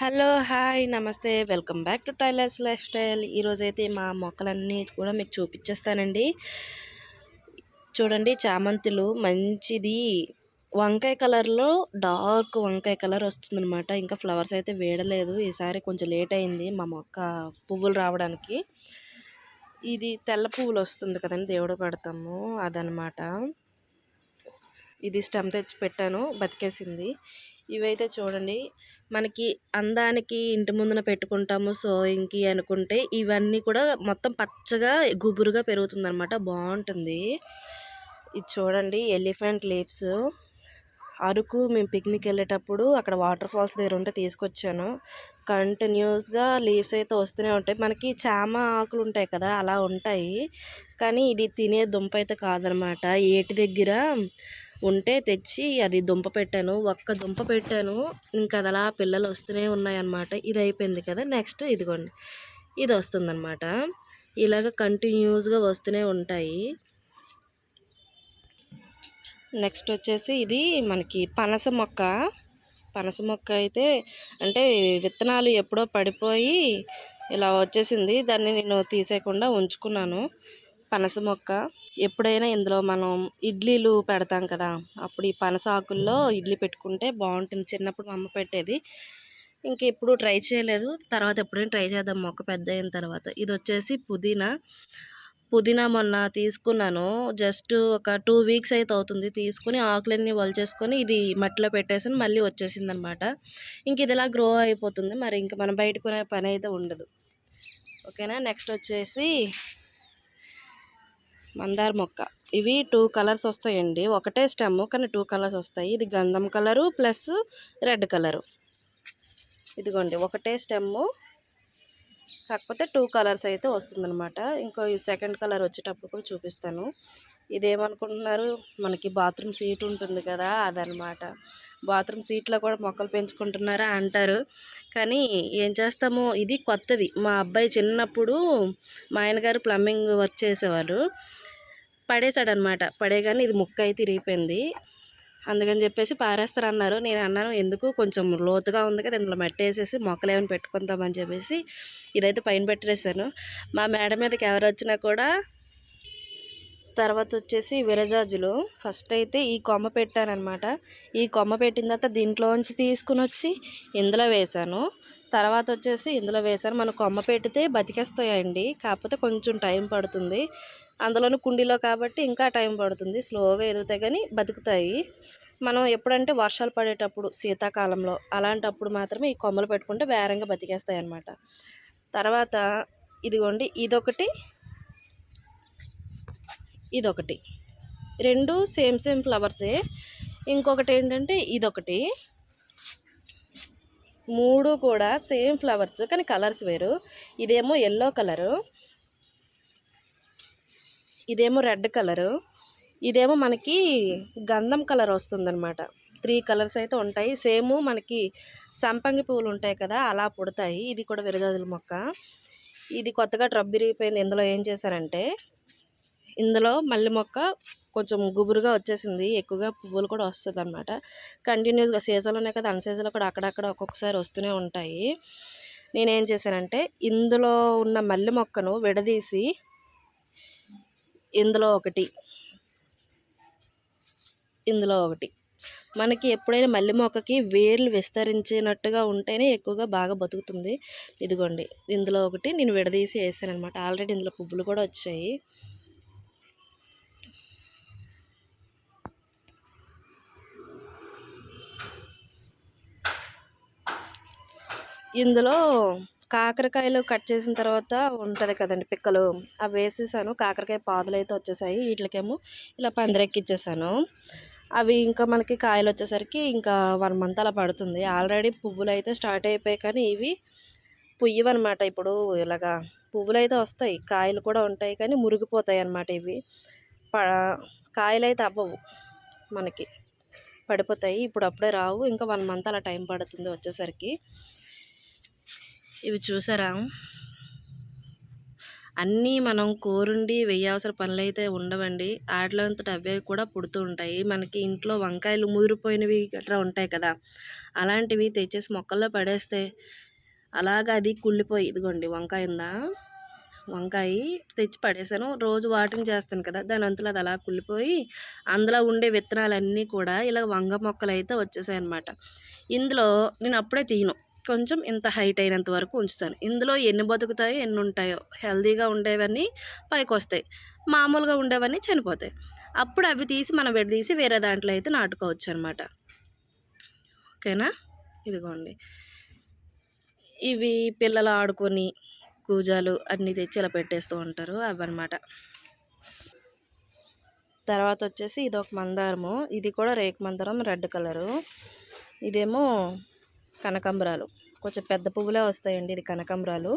Hello hi నమస్తే. Welcome back to tailors lifestyle. ఈరోజైతే మా మొక్కలన్నీ కూడా మీకు చూపించేస్తానండి చూడండి చామంతులు మంచిది. వంకాయ కలర్లో డార్క్ వంకాయ కలర్ వస్తుందన్నమాట. ఇంకా ఫ్లవర్స్ అయితే వేడలేదు. ఈసారి కొంచెం లేట్ అయింది మా మొక్క పువ్వులు రావడానికి. ఇది తెల్ల పువ్వులు వస్తుంది కదండి దేవుడు పెడతాము. అదనమాట ఇది స్టమ్ తెచ్చి పెట్టాను బతికేసింది. ఇవైతే చూడండి మనకి అందానికి ఇంటి ముందున పెట్టుకుంటాము సోయింగ్కి అనుకుంటే ఇవన్నీ కూడా మొత్తం పచ్చగా గుబురుగా పెరుగుతుంది అనమాట బాగుంటుంది. ఇది చూడండి ఎలిఫెంట్ లీవ్స్. అరకు మేము పిక్నిక్ వెళ్ళేటప్పుడు అక్కడ వాటర్ ఫాల్స్ దగ్గర ఉంటే తీసుకొచ్చాను. కంటిన్యూస్గా లీవ్స్ అయితే వస్తూనే ఉంటాయి. మనకి చామ ఆకులు ఉంటాయి కదా అలా ఉంటాయి. కానీ ఇది తినే దుంప అయితే కాదనమాట ఏటి దగ్గర ఉంటే తెచ్చి అది దుంప పెట్టాను. ఒక్క దుంప పెట్టాను. ఇంకా అది అలా పిల్లలు వస్తూనే ఉన్నాయన్నమాట. ఇది అయిపోయింది కదా. నెక్స్ట్ ఇదిగోండి. ఇది వస్తుందన్నమాట. ఇలాగ కంటిన్యూస్గా వస్తూనే ఉంటాయి. నెక్స్ట్ వచ్చేసి ఇది మనకి పనస మొక్క. పనస మొక్క అయితే అంటే విత్తనాలు ఎప్పుడో పడిపోయి ఇలా వచ్చేసింది. దాన్ని నేను తీసేయకుండా ఉంచుకున్నాను. పనస మొక్క ఎప్పుడైనా ఇందులో మనం ఇడ్లీలు పెడతాం కదా అప్పుడు ఈ పనస ఆకుల్లో ఇడ్లీ పెట్టుకుంటే బాగుంటుంది. చిన్నప్పుడు మా అమ్మ పెట్టేది. ఇంక ఎప్పుడు ట్రై చేయలేదు. తర్వాత ఎప్పుడైనా ట్రై చేద్దాం. మొక్క పెద్ద అయిన తర్వాత. ఇది వచ్చేసి పుదీనా. పుదీనా మొన్న తీసుకున్నాను. జస్ట్ ఒక టూ వీక్స్ అయితే అవుతుంది తీసుకుని ఆకులన్నీ వల్చేసుకొని ఇది మట్టిలో పెట్టేసి మళ్ళీ వచ్చేసింది అనమాట ఇంక ఇది ఇలా గ్రో అయిపోతుంది. మరి ఇంక మనం బయటకునే పని అయితే ఉండదు. ఓకేనా? నెక్స్ట్ వచ్చేసి మందార మొక్క. ఇవి టూ కలర్స్ వస్తాయండి. ఒకటే స్టెమ్ కానీ టూ కలర్స్ వస్తాయి. ఇది గంధం కలరు ప్లస్ రెడ్ కలరు ఇదిగోండి ఒకటే స్టెమ్ము కాకపోతే టూ కలర్స్ అయితే వస్తుందన్నమాట. ఇంకో ఈ సెకండ్ కలర్ వచ్చేటప్పుడు కూడా చూపిస్తాను. ఇదేమనుకుంటున్నారు? మనకి బాత్రూమ్ సీట్ ఉంటుంది కదా అదనమాట బాత్రూమ్ సీట్లో కూడా మొక్కలు పెంచుకుంటున్నారా అంటారు. కానీ ఏం చేస్తామో? ఇది కొత్తది. మా అబ్బాయి చిన్నప్పుడు మా ఆయనగారు ప్లంబింగ్ వర్క్ చేసేవారు. పడేశాడనమాట. పడేగానే ఇది ముక్క అయితే ఇరిగిపోయింది. అందుకని చెప్పేసి పారేస్తారు అన్నారు నేను అన్నాను ఎందుకు? కొంచెం లోతుగా ఉంది కదా ఇందులో మట్టి వేసేసి మొక్కలు ఏమైనా పెట్టుకుందామని చెప్పేసి ఇదైతే పైన పెట్టేసాను మా మేడ మీదకి ఎవరు వచ్చినా కూడా తర్వాత వచ్చేసి విరజాజులు. ఫస్ట్ అయితే ఈ కొమ్మ పెట్టానమాట ఈ కొమ్మ పెట్టిన తర్వాత దీంట్లోంచి తీసుకుని వచ్చి ఇందులో వేశాను. తర్వాత వచ్చేసి ఇందులో వేశాను. మనం కొమ్మ పెడితే బతికేస్తాయండి. కాకపోతే కొంచెం టైం పడుతుంది. అందులోనూ కుండీలో కాబట్టి ఇంకా టైం పడుతుంది. స్లోగా ఎదుగుతాయి కానీ బతుకుతాయి. మనం ఎప్పుడంటే వర్షాలు పడేటప్పుడు శీతాకాలంలో అలాంటప్పుడు మాత్రమే ఈ కొమ్మలు పెట్టుకుంటే వేరంగా బతికేస్తాయి అన్నమాట. తర్వాత ఇదిగోండి ఇదొకటి ఇదొకటి. రెండు సేమ్ సేమ్ ఫ్లవర్సే. ఇంకొకటి ఏంటంటే ఇదొకటి. మూడు కూడా సేమ్ ఫ్లవర్స్ కానీ కలర్స్ వేరు. ఇదేమో ఎల్లో కలరు. ఇదేమో రెడ్ కలరు. ఇదేమో మనకి గంధం కలర్ వస్తుందన్నమాట. త్రీ కలర్స్ అయితే ఉంటాయి. సేమ్ మనకి సంపంగి పువ్వులు ఉంటాయి కదా అలా పుడతాయి. ఇది కూడా విరజాజుల మొక్క. ఇది కొత్తగా ట్రబ్ విరిగిపోయింది. ఇందులో ఏం చేశారంటే ఇందులో మల్లె మొక్క కొంచెం గుబురుగా వచ్చేసింది. ఎక్కువగా పువ్వులు కూడా వస్తుంది అనమాట కంటిన్యూస్గా సీజన్లోనే కదా అన్ సీజన్లో కూడా అక్కడక్కడ ఒక్కొక్కసారి వస్తూనే ఉంటాయి. నేనేం చేశానంటే ఇందులో ఉన్న మల్లె మొక్కను విడదీసి ఇందులో ఒకటి. ఇందులో ఒకటి. మనకి ఎప్పుడైనా మల్లె మొక్కకి వేర్లు విస్తరించినట్టుగా ఉంటేనే ఎక్కువగా బాగా బతుకుతుంది. ఇదిగోండి ఇందులో ఒకటి నేను విడదీసి వేసాను అనమాట ఆల్రెడీ ఇందులో పువ్వులు కూడా వచ్చాయి. ఇందులో కాకరకాయలు కట్ చేసిన తర్వాత ఉంటుంది కదండి పిక్కలు అవి వేసేసాను. కాకరకాయ పాదులు అయితే వచ్చేసాయి. వీటికేమో ఇలా పందిరెక్కిచ్చేసాను. అవి ఇంకా మనకి కాయలు వచ్చేసరికి ఇంకా వన్ మంత్ అలా పడుతుంది. ఆల్రెడీ పువ్వులు అయితే స్టార్ట్ అయిపోయాయి కానీ ఇవి పుయ్యవన్నమాట. ఇప్పుడు ఇలాగా పువ్వులు అయితే వస్తాయి కాయలు కూడా ఉంటాయి కానీ మురిగిపోతాయి అన్నమాట ఇవి. ప కాయలు అయితే అవ్వవు మనకి. పడిపోతాయి. ఇప్పుడు అప్పుడే రావు. ఇంకా వన్ మంత్ అలా టైం పడుతుంది వచ్చేసరికి. ఇవి చూసారా? అన్నీ మనం కోరుండి వెయ్యాల్సిన పనులు అయితే ఉండవండి. ఆటలంతట అవే కూడా పుడుతూ ఉంటాయి. మనకి ఇంట్లో వంకాయలు ముదిరిపోయినవి గట్రా ఉంటాయి కదా. అలాంటివి తెచ్చేసి మొక్కల్లో పడేస్తే అలాగ అది కుళ్ళిపోయి ఇదిగోండి వంకాయ ఉందా? వంకాయ తెచ్చి పడేసాను. రోజు వాటింగ్ చేస్తాను కదా. దాని అంతలో అది అలా కుళ్ళిపోయి అందులో ఉండే విత్తనాలన్నీ కూడా ఇలా వంగ మొక్కలు అయితే వచ్చేసాయి అనమాట ఇందులో నేను అప్పుడే తీయను. కొంచెం ఇంత హైట్ అయినంత వరకు ఉంచుతాను. ఇందులో ఎన్ని బతుకుతాయో ఎన్ని ఉంటాయో హెల్తీగా ఉండేవన్నీ పైకి వస్తాయి మామూలుగా ఉండేవన్నీ చనిపోతాయి. అప్పుడు అవి తీసి మనం విడదీసి వేరే దాంట్లో అయితే నాటుకోవచ్చు అనమాట ఓకేనా? ఇదిగోండి. ఇవి పిల్లలు ఆడుకొని కూజాలు అన్నీ తెచ్చి ఇలా పెట్టేస్తూ ఉంటారు అవన్నమాట. తర్వాత వచ్చేసి ఇది ఒక మందారము. ఇది కూడా రేక్ మందారం రెడ్ కలరు. ఇదేమో కనకాంబరాలు. కొంచెం పెద్ద పువ్వులే వస్తాయండి ఇది కనకాంబరాలు.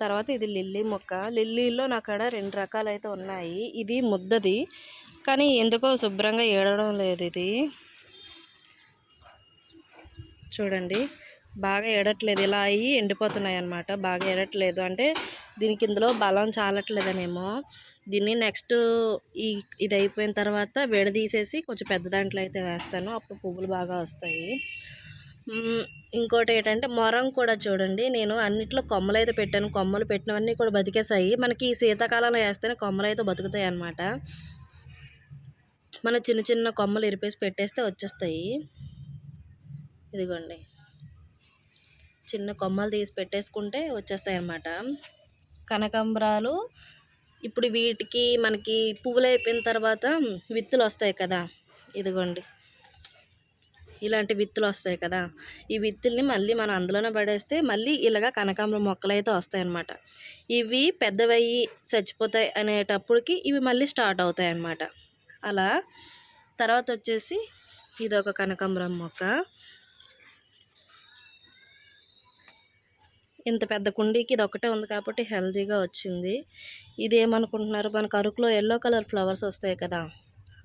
తర్వాత ఇది లిల్లీ మొక్క. లిల్లీలో నాకాడ రెండు రకాలు అయితే ఉన్నాయి. ఇది ముద్దది. కానీ ఎందుకో శుభ్రంగా ఏడడం లేదు ఇది. చూడండి. బాగా ఏడట్లేదు. ఇలా అయ్యి ఎండిపోతున్నాయి అన్నమాట బాగా ఏడట్లేదు. అంటే దీనికి ఇందులో బలం చాలట్లేదనేమో దీన్ని నెక్స్ట్ ఈ ఇది అయిపోయిన తర్వాత విడదీసేసి కొంచెం పెద్ద దాంట్లో అయితే వేస్తాను. అప్పుడు పువ్వులు బాగా వస్తాయి. ఇంకోటి ఏంటంటే మొరం కూడా చూడండి. నేను అన్నిట్లో కొమ్మలు అయితే పెట్టాను. కొమ్మలు పెట్టినవన్నీ కూడా బతికేసాయి మనకి ఈ శీతాకాలంలో వేస్తేనే కొమ్మలు అయితే బతుకుతాయి అన్నమాట మన చిన్న చిన్న కొమ్మలు ఇరిపేసి పెట్టేస్తే వచ్చేస్తాయి. ఇదిగోండి. చిన్న కొమ్మలు తీసి పెట్టేసుకుంటే వచ్చేస్తాయి అన్నమాట కనకాంబరాలు ఇప్పుడు వీటికి మనకి పువ్వులు అయిపోయిన తర్వాత విత్తులు వస్తాయి కదా. ఇదిగోండి. ఇలాంటి విత్తులు వస్తాయి కదా. ఈ విత్తుల్ని మళ్ళీ మనం అందులోనే పడేస్తే మళ్ళీ ఇలాగా కనకాంబరం మొక్కలు అయితే వస్తాయి అన్నమాట ఇవి పెద్దవయ్యి చచ్చిపోతాయి అనేటప్పటికి ఇవి మళ్ళీ స్టార్ట్ అవుతాయి అన్నమాట అలా తర్వాత వచ్చేసి ఇది ఒక కనకాంబరం మొక్క. ఇంత పెద్ద కుండీకి ఇది ఒకటే ఉంది కాబట్టి హెల్తీగా వచ్చింది. ఇది ఏమనుకుంటున్నారు మనకు అరకులో ఎల్లో కలర్ ఫ్లవర్స్ వస్తాయి కదా.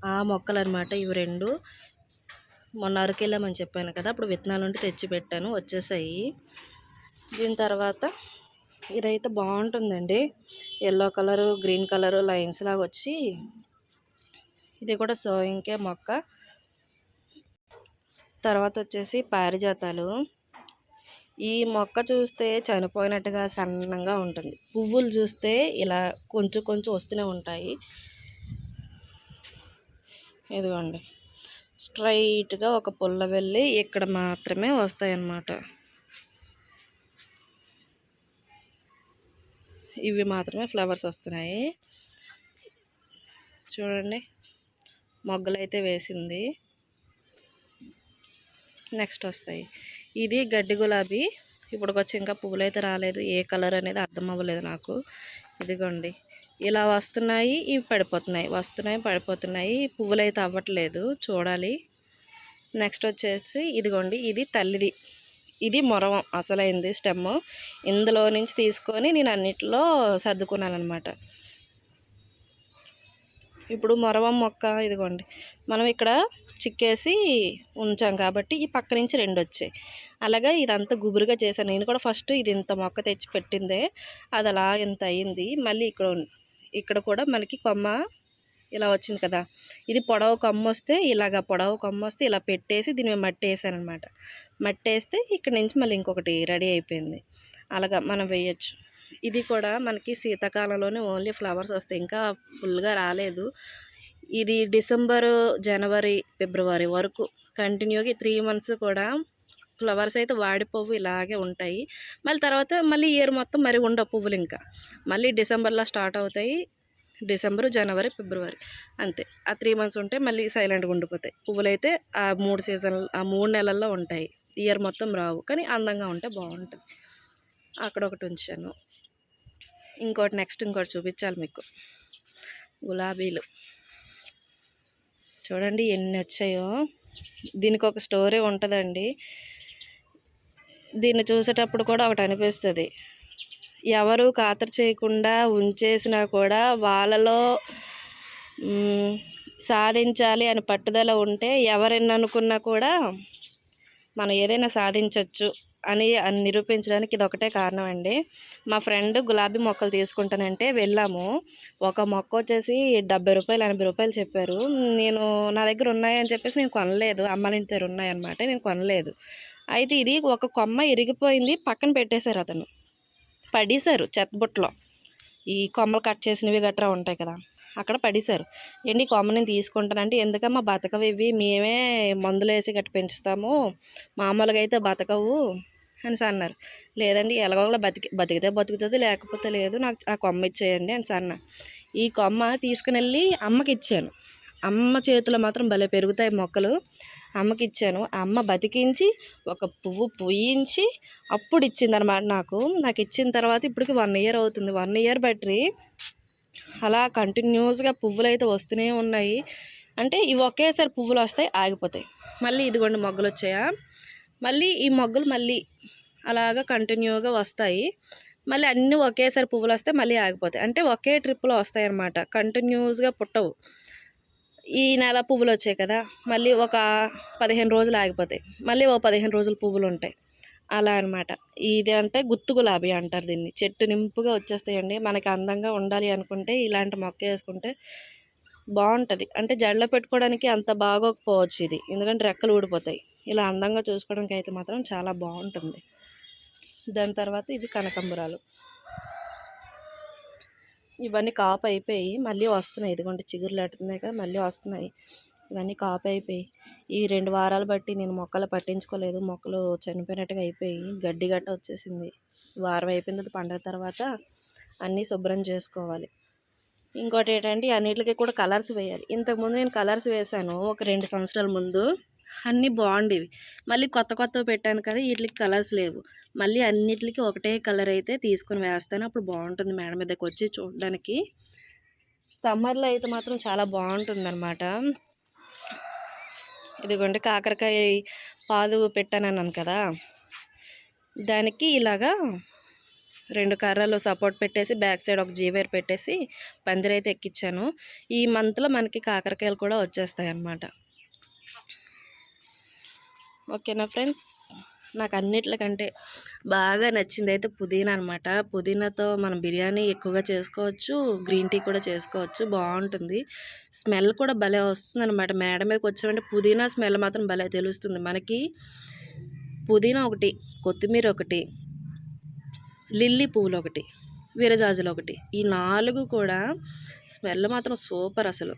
ఆ మొక్కలు అనమాట ఇవి రెండు. మొన్న అరకు వెళ్ళామని చెప్పాను కదా అప్పుడు విత్తనాలు ఉంటే తెచ్చి పెట్టాను వచ్చేసాయి. దీని తర్వాత ఇదైతే బాగుంటుందండి. Yellow colour green colour lines లాగా వచ్చి ఇది కూడా సోయింకే మొక్క. తర్వాత వచ్చేసి పారిజాతాలు. ఈ మొక్క చూస్తే చనిపోయినట్టుగా సన్నంగా ఉంటుంది. పువ్వులు చూస్తే ఇలా కొంచెం కొంచెం వస్తూనే ఉంటాయి. ఇదిగోండి. స్ట్రైట్గా ఒక పుల్ల వెళ్ళి ఇక్కడ మాత్రమే వస్తాయి అన్నమాట ఇవి మాత్రమే ఫ్లవర్స్ వస్తున్నాయి. చూడండి మొగ్గలు అయితే వేసింది. నెక్స్ట్ వస్తాయి. ఇది గడ్డి గులాబీ. ఇప్పుడు వచ్చి ఇంకా పువ్వులు అయితే రాలేదు. ఏ కలర్ అనేది అర్థం అవ్వలేదు నాకు. ఇదిగోండి. ఇలా వస్తున్నాయి ఇవి పడిపోతున్నాయి వస్తున్నాయి పడిపోతున్నాయి. పువ్వులు అయితే అవ్వట్లేదు చూడాలి. నెక్స్ట్ వచ్చేసి ఇదిగోండి ఇది తల్లిది. ఇది మొరవం అసలైంది స్టెమ్ ఇందులో నుంచి తీసుకొని నేను అన్నిట్లో సర్దుకున్నాను అనమాట ఇప్పుడు మొరవం మొక్క ఇదిగోండి మనం ఇక్కడ చిక్కేసి ఉంచాం కాబట్టి ఈ పక్క నుంచి రెండు వచ్చాయి. అలాగే ఇదంతా గుబురుగా చేశాను. నేను కూడా ఫస్ట్ ఇది ఇంత మొక్క తెచ్చి పెట్టిందే అది అలా ఇంత అయింది. మళ్ళీ ఇక్కడ ఇక్కడ కూడా మనకి కొమ్మ ఇలా వచ్చింది కదా. ఇది పొడవు కొమ్మ వస్తే ఇలాగ పొడవు కొమ్మ వస్తే ఇలా పెట్టేసి దీని మీద మట్టి వేసాను అనమాట మట్టి వేస్తే ఇక్కడ నుంచి మళ్ళీ ఇంకొకటి రెడీ అయిపోయింది. అలాగా మనం వేయచ్చు. ఇది కూడా మనకి శీతాకాలంలోనే ఓన్లీ ఫ్లవర్స్ వస్తాయి. ఇంకా ఫుల్గా రాలేదు. ఇది డిసెంబరు జనవరి ఫిబ్రవరి వరకు కంటిన్యూగా త్రీ మంత్స్ కూడా ఫ్లవర్స్ అయితే వాడిపోవు ఇలాగే ఉంటాయి. మళ్ళీ తర్వాత మళ్ళీ ఇయర్ మొత్తం మరి ఉండవు పువ్వులు ఇంకా. మళ్ళీ డిసెంబర్లో స్టార్ట్ అవుతాయి. డిసెంబరు జనవరి ఫిబ్రవరి అంతే. ఆ త్రీ మంత్స్ ఉంటే మళ్ళీ సైలెంట్గా ఉండిపోతాయి. పువ్వులు అయితే ఆ మూడు సీజన్ ఆ మూడు నెలల్లో ఉంటాయి. ఇయర్ మొత్తం రావు. కానీ అందంగా ఉంటే బాగుంటుంది. అక్కడ ఒకటి ఉంచాను. ఇంకోటి నెక్స్ట్ ఇంకోటి చూపించాలి మీకు. గులాబీలు. చూడండి ఎన్ని వచ్చాయో. దీనికి ఒక స్టోరీ ఉంటుందండి. దీన్ని చూసేటప్పుడు కూడా ఒకటి అనిపిస్తుంది. ఎవరు ఖాతరు చేయకుండా ఉంచేసినా కూడా వాళ్ళలో సాధించాలి అని పట్టుదల ఉంటే ఎవరెన్ని అనుకున్నా కూడా మనం ఏదైనా సాధించవచ్చు అని అని నిరూపించడానికి ఇది ఒకటే కారణం అండి. మా ఫ్రెండ్ గులాబీ మొక్కలు తీసుకుంటానంటే వెళ్ళాము. ఒక మొక్క వచ్చేసి డెబ్బై రూపాయలు ఎనభై రూపాయలు చెప్పారు. నేను నా దగ్గర ఉన్నాయని చెప్పేసి నేను కొనలేదు. అమ్మాయి ఇంటి దగ్గర ఉన్నాయన్నమాట. నేను కొనలేదు. అయితే ఇది ఒక కొమ్మ ఇరిగిపోయింది పక్కన పెట్టేశారు అతను. పడేశారు చెత్తబుట్టలో ఈ కొమ్మలు కట్ చేసినవి గట్రా ఉంటాయి కదా అక్కడ పడేశారు. ఏంటి కొమ్మ నేను తీసుకుంటానంటే ఎందుకమ్మా బతకవు ఇవి? మేమే మందులు వేసి గట్టి పెంచుతాము. మామూలుగా అయితే బతకవు అని అన్నారు. లేదండి ఎలాగోలా బతికి బతికితే బతుకుతుంది లేకపోతే లేదు నాకు ఆ కొమ్మ ఇచ్చేయండి అని అన్న. ఈ కొమ్మ తీసుకుని వెళ్ళి అమ్మకి ఇచ్చాను. అమ్మ చేతిలో మాత్రం భలే పెరుగుతాయి మొక్కలు. అమ్మకి ఇచ్చాను అమ్మ బతికించి ఒక పువ్వు పూయించి అప్పుడు ఇచ్చింది అనమాట నాకు. నాకు ఇచ్చిన తర్వాత ఇప్పటికి వన్ ఇయర్ అవుతుంది. వన్ ఇయర్ బట్టి అలా కంటిన్యూస్గా పువ్వులు అయితే వస్తూనే ఉన్నాయి. అంటే ఇవి ఒకేసారి పువ్వులు వస్తాయి ఆగిపోతాయి. మళ్ళీ ఇదిగోండి మొగ్గలు వచ్చాయా మళ్ళీ ఈ మొగ్గలు మళ్ళీ అలాగా కంటిన్యూగా వస్తాయి. మళ్ళీ అన్నీ ఒకేసారి పువ్వులు వస్తాయి మళ్ళీ ఆగిపోతాయి. అంటే ఒకే ట్రిప్లో వస్తాయి అన్నమాట కంటిన్యూస్గా పుట్టవు. ఈ నెల పువ్వులు వచ్చాయి కదా మళ్ళీ ఒక పదిహేను రోజులు ఆగిపోతాయి. మళ్ళీ ఓ పదిహేను రోజులు పువ్వులు ఉంటాయి. అలా అనమాట ఇది అంటే గుత్తు గులాబీ అంటారు దీన్ని. చెట్టు నింపుగా వచ్చేస్తాయండి. మనకి అందంగా ఉండాలి అనుకుంటే ఇలాంటి మొక్క వేసుకుంటే బాగుంటుంది. అంటే జడలో పెట్టుకోవడానికి అంత బాగోకపోవచ్చు ఇది. ఎందుకంటే రెక్కలు ఊడిపోతాయి. ఇలా అందంగా చూసుకోవడానికి అయితే మాత్రం చాలా బాగుంటుంది. దాని తర్వాత ఇది కనకంబరాలు. ఇవన్నీ కాపు అయిపోయి మళ్ళీ వస్తున్నాయి. ఇదిగోండి చిగురులు అట్టున్నాయి కదా మళ్ళీ వస్తున్నాయి. ఇవన్నీ కాపు అయిపోయి ఈ రెండు వారాలు బట్టి నేను మొక్కలు పట్టించుకోలేదు. మొక్కలు చనిపోయినట్టుగా అయిపోయి గడ్డి గట్ట వచ్చేసింది. వారం అయిపోయిన పండగ తర్వాత అన్నీ శుభ్రం చేసుకోవాలి. ఇంకోటి ఏంటంటే అన్నిటికీ కూడా కలర్స్ వేయాలి. ఇంతకుముందు నేను కలర్స్ వేశాను. ఒక రెండు సంవత్సరాల ముందు అన్నీ బాగుండేవి. మళ్ళీ కొత్త కొత్తవి పెట్టాను కదా వీటికి కలర్స్ లేవు. మళ్ళీ అన్నిటికీ ఒకటే కలర్ అయితే తీసుకొని వేస్తాను. అప్పుడు బాగుంటుంది మేడం మీదకి వచ్చి చూడడానికి. సమ్మర్లో అయితే మాత్రం చాలా బాగుంటుంది అనమాట ఇదిగోండి కాకరకాయ పాదు పెట్టానన్నాను కదా దానికి ఇలాగా రెండు కర్రలు సపోర్ట్ పెట్టేసి బ్యాక్ సైడ్ ఒక జీవేర్ పెట్టేసి పందిరైతే ఎక్కించాను ఈ మంత్లో మనకి కాకరకాయలు కూడా వచ్చేస్తాయి అన్నమాట ఓకేనా ఫ్రెండ్స్? నాకు అన్నిట్లకంటే బాగా నచ్చింది అయితే పుదీనా అనమాట పుదీనాతో మనం బిర్యానీ ఎక్కువగా చేసుకోవచ్చు గ్రీన్ టీ కూడా చేసుకోవచ్చు బాగుంటుంది. స్మెల్ కూడా భలే వస్తుంది అనమాట మేడ మీదకి వచ్చామంటే పుదీనా స్మెల్ మాత్రం భలే తెలుస్తుంది మనకి. పుదీనా ఒకటి కొత్తిమీర ఒకటి లిల్లీ పువ్వులు ఒకటి వీరజాజులు ఒకటి ఈ నాలుగు కూడా స్మెల్ మాత్రం సూపర్ అసలు.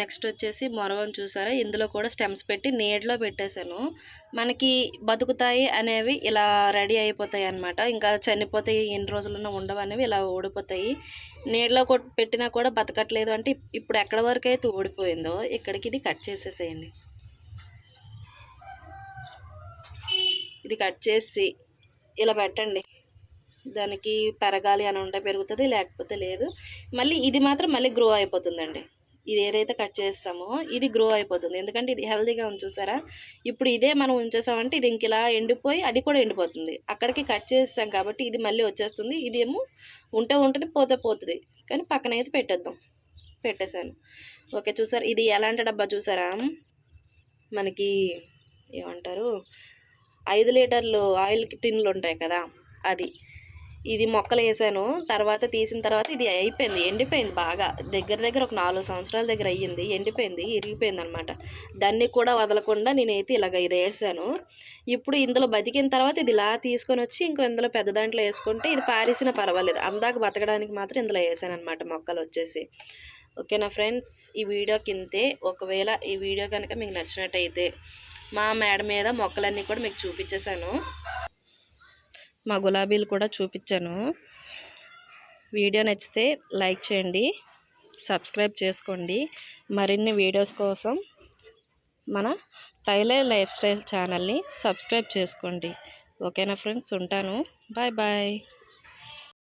నెక్స్ట్ వచ్చేసి మొరవం చూసారా? ఇందులో కూడా స్టెమ్స్ పెట్టి నీడలో పెట్టేశాను. మనకి బతుకుతాయి అనేవి ఇలా రెడీ అయిపోతాయి అనమాట ఇంకా చనిపోతాయి ఎన్ని రోజులున్నా ఉండవు అనేవి ఇలా ఓడిపోతాయి నీడలో పెట్టినా కూడా బతకట్లేదు అంటే ఇప్పుడు ఎక్కడ వరకు అయితే ఓడిపోయిందో ఇక్కడికి ఇది కట్ చేసేసేయండి. ఇది కట్ చేసి ఇలా పెట్టండి. దానికి పెరగాలి అని ఉంటే పెరుగుతుంది లేకపోతే లేదు. మళ్ళీ ఇది మాత్రం మళ్ళీ గ్రో అయిపోతుందండి. ఇది ఏదైతే కట్ చేస్తామో ఇది గ్రో అయిపోతుంది. ఎందుకంటే ఇది హెల్దీగా ఉంది చూసారా? ఇప్పుడు ఇదే మనం ఉంచేసామంటే ఇది ఇంక ఇలా ఎండిపోయి అది కూడా ఎండిపోతుంది. అక్కడికి కట్ చేస్తాం కాబట్టి ఇది మళ్ళీ వచ్చేస్తుంది. ఇది ఏమో ఉంటే ఉంటుంది పోతే పోతుంది. కానీ పక్కన అయితే పెట్టేద్దాం. పెట్టేశాను. ఓకే చూసారు? ఇది ఎలాంటి డబ్బా చూసారా? మనకి ఏమంటారు? ఐదు లీటర్లు ఆయిల్ టిన్లు ఉంటాయి కదా అది. ఇది మొక్కలు వేసాను. తర్వాత తీసిన తర్వాత ఇది అయిపోయింది ఎండిపోయింది బాగా. దగ్గర దగ్గర ఒక నాలుగు సంవత్సరాల దగ్గర అయ్యింది ఎండిపోయింది ఇరిగిపోయింది అనమాట దాన్ని కూడా వదలకుండా నేనైతే ఇలాగ ఇది వేసాను. ఇప్పుడు ఇందులో బతికిన తర్వాత ఇది ఇలా తీసుకొని వచ్చి ఇంకో ఇందులో పెద్ద దాంట్లో వేసుకుంటే ఇది పారేసినా పర్వాలేదు. అందాక బతకడానికి మాత్రం ఇందులో వేసాను అనమాట మొక్కలు వచ్చేసి. ఓకేనా ఫ్రెండ్స్? ఈ వీడియో కిందే ఒకవేళ ఈ వీడియో కనుక మీకు నచ్చినట్టయితే మా మేడ మీద మొక్కలన్నీ కూడా మీకు చూపించేశాను. మా గులాబీలు కూడా చూపించాను. వీడియో నచ్చితే లైక్ చేయండి సబ్స్క్రైబ్ చేసుకోండి. మరిన్ని వీడియోస్ కోసం మన టైలర్ లైఫ్ స్టైల్ ఛానల్ని సబ్స్క్రైబ్ చేసుకోండి. ఓకేనా ఫ్రెండ్స్? ఉంటాను. Bye bye.